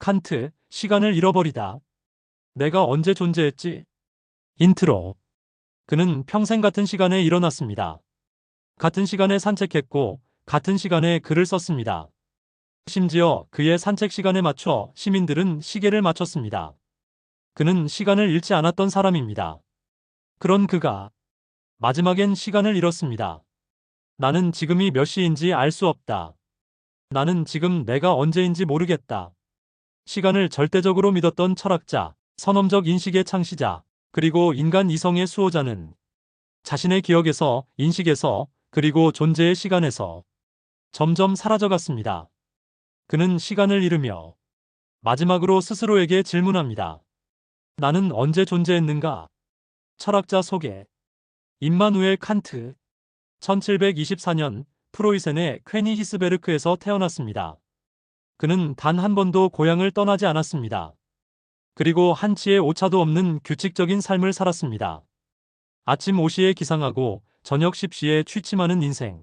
칸트, 시간을 잃어버리다. 내가 언제 존재했지? 인트로. 그는 평생 같은 시간에 일어났습니다. 같은 시간에 산책했고, 같은 시간에 글을 썼습니다. 심지어 그의 산책 시간에 맞춰 시민들은 시계를 맞췄습니다. 그는 시간을 잃지 않았던 사람입니다. 그런 그가 마지막엔 시간을 잃었습니다. 나는 지금이 몇 시인지 알 수 없다. 나는 지금 내가 언제인지 모르겠다. 시간을 절대적으로 믿었던 철학자, 선험적 인식의 창시자, 그리고 인간 이성의 수호자는 자신의 기억에서, 인식에서, 그리고 존재의 시간에서 점점 사라져갔습니다. 그는 시간을 잃으며 마지막으로 스스로에게 질문합니다. 나는 언제 존재했는가? 철학자 소개. 임마누엘 칸트. 1724년 프로이센의 퀘니히스베르크에서 태어났습니다. 그는 단 한 번도 고향을 떠나지 않았습니다. 그리고 한치의 오차도 없는 규칙적인 삶을 살았습니다. 아침 5시에 기상하고 저녁 10시에 취침하는 인생.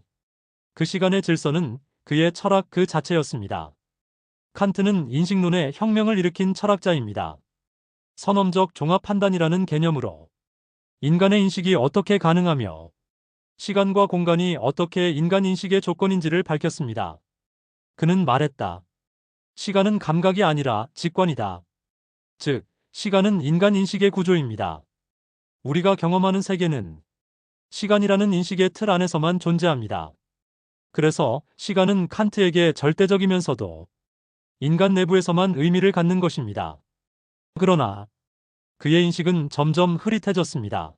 그 시간의 질서는 그의 철학 그 자체였습니다. 칸트는 인식론의 혁명을 일으킨 철학자입니다. 선험적 종합 판단이라는 개념으로 인간의 인식이 어떻게 가능하며 시간과 공간이 어떻게 인간 인식의 조건인지를 밝혔습니다. 그는 말했다. 시간은 감각이 아니라 직관이다. 즉, 시간은 인간 인식의 구조입니다. 우리가 경험하는 세계는 시간이라는 인식의 틀 안에서만 존재합니다. 그래서 시간은 칸트에게 절대적이면서도 인간 내부에서만 의미를 갖는 것입니다. 그러나 그의 인식은 점점 흐릿해졌습니다.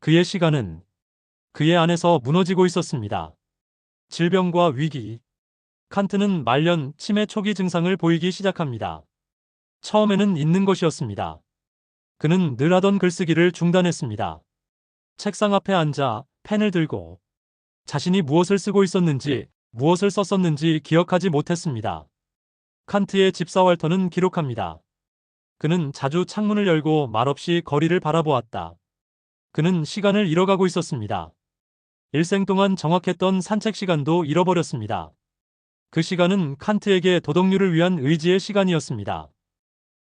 그의 시간은 그의 안에서 무너지고 있었습니다. 질병과 위기. 칸트는 말년, 치매 초기 증상을 보이기 시작합니다. 처음에는 있는 것이었습니다. 그는 늘 하던 글쓰기를 중단했습니다. 책상 앞에 앉아 펜을 들고 자신이 무엇을 쓰고 있었는지, 무엇을 썼었는지 기억하지 못했습니다. 칸트의 집사 왈터는 기록합니다. 그는 자주 창문을 열고 말없이 거리를 바라보았다. 그는 시간을 잃어가고 있었습니다. 일생 동안 정확했던 산책 시간도 잃어버렸습니다. 그 시간은 칸트에게 도덕률을 위한 의지의 시간이었습니다.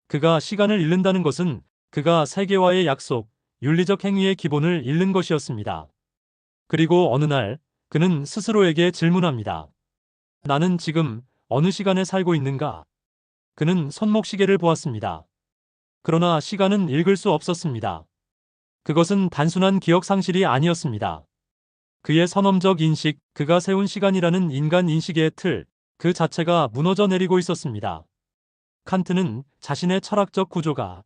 그가 시간을 잃는다는 것은 그가 세계와의 약속, 윤리적 행위의 기본을 잃는 것이었습니다. 그리고 어느 날 그는 스스로에게 질문합니다. 나는 지금 어느 시간에 살고 있는가? 그는 손목시계를 보았습니다. 그러나 시간은 읽을 수 없었습니다. 그것은 단순한 기억 상실이 아니었습니다. 그의 선험적 인식, 그가 세운 시간이라는 인간 인식의 틀, 그 자체가 무너져 내리고 있었습니다. 칸트는 자신의 철학적 구조가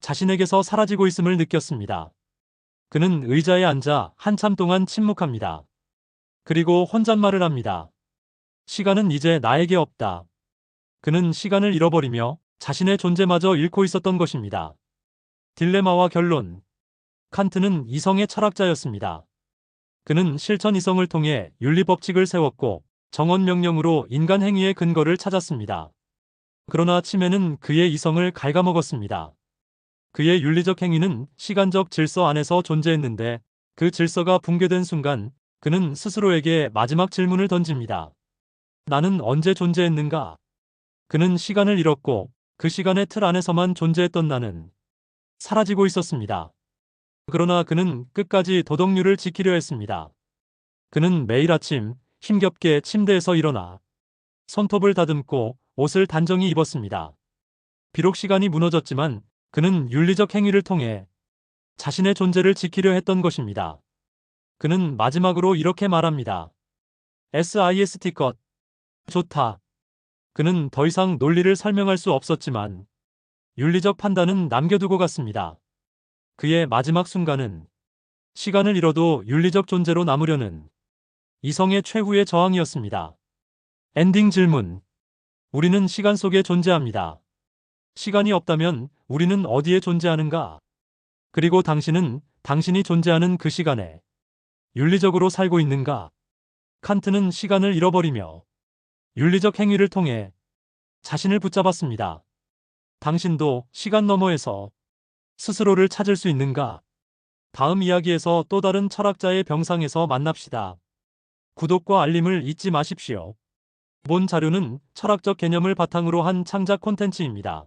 자신에게서 사라지고 있음을 느꼈습니다. 그는 의자에 앉아 한참 동안 침묵합니다. 그리고 혼잣말을 합니다. 시간은 이제 나에게 없다. 그는 시간을 잃어버리며 자신의 존재마저 잃고 있었던 것입니다. 딜레마와 결론. 칸트는 이성의 철학자였습니다. 그는 실천 이성을 통해 윤리 법칙을 세웠고 정언 명령으로 인간 행위의 근거를 찾았습니다. 그러나 치매는 그의 이성을 갉아먹었습니다. 그의 윤리적 행위는 시간적 질서 안에서 존재했는데 그 질서가 붕괴된 순간 그는 스스로에게 마지막 질문을 던집니다. 나는 언제 존재했는가? 그는 시간을 잃었고 그 시간의 틀 안에서만 존재했던 나는 사라지고 있었습니다. 그러나 그는 끝까지 도덕률을 지키려 했습니다. 그는 매일 아침 힘겹게 침대에서 일어나 손톱을 다듬고 옷을 단정히 입었습니다. 비록 시간이 무너졌지만 그는 윤리적 행위를 통해 자신의 존재를 지키려 했던 것입니다. 그는 마지막으로 이렇게 말합니다. SIST 것. 좋다. 그는 더 이상 논리를 설명할 수 없었지만 윤리적 판단은 남겨두고 갔습니다. 그의 마지막 순간은 시간을 잃어도 윤리적 존재로 남으려는 이성의 최후의 저항이었습니다. 엔딩 질문. 우리는 시간 속에 존재합니다. 시간이 없다면 우리는 어디에 존재하는가? 그리고 당신은 당신이 존재하는 그 시간에 윤리적으로 살고 있는가? 칸트는 시간을 잃어버리며 윤리적 행위를 통해 자신을 붙잡았습니다. 당신도 시간 너머에서 스스로를 찾을 수 있는가? 다음 이야기에서 또 다른 철학자의 병상에서 만납시다. 구독과 알림을 잊지 마십시오. 본 자료는 철학적 개념을 바탕으로 한 창작 콘텐츠입니다.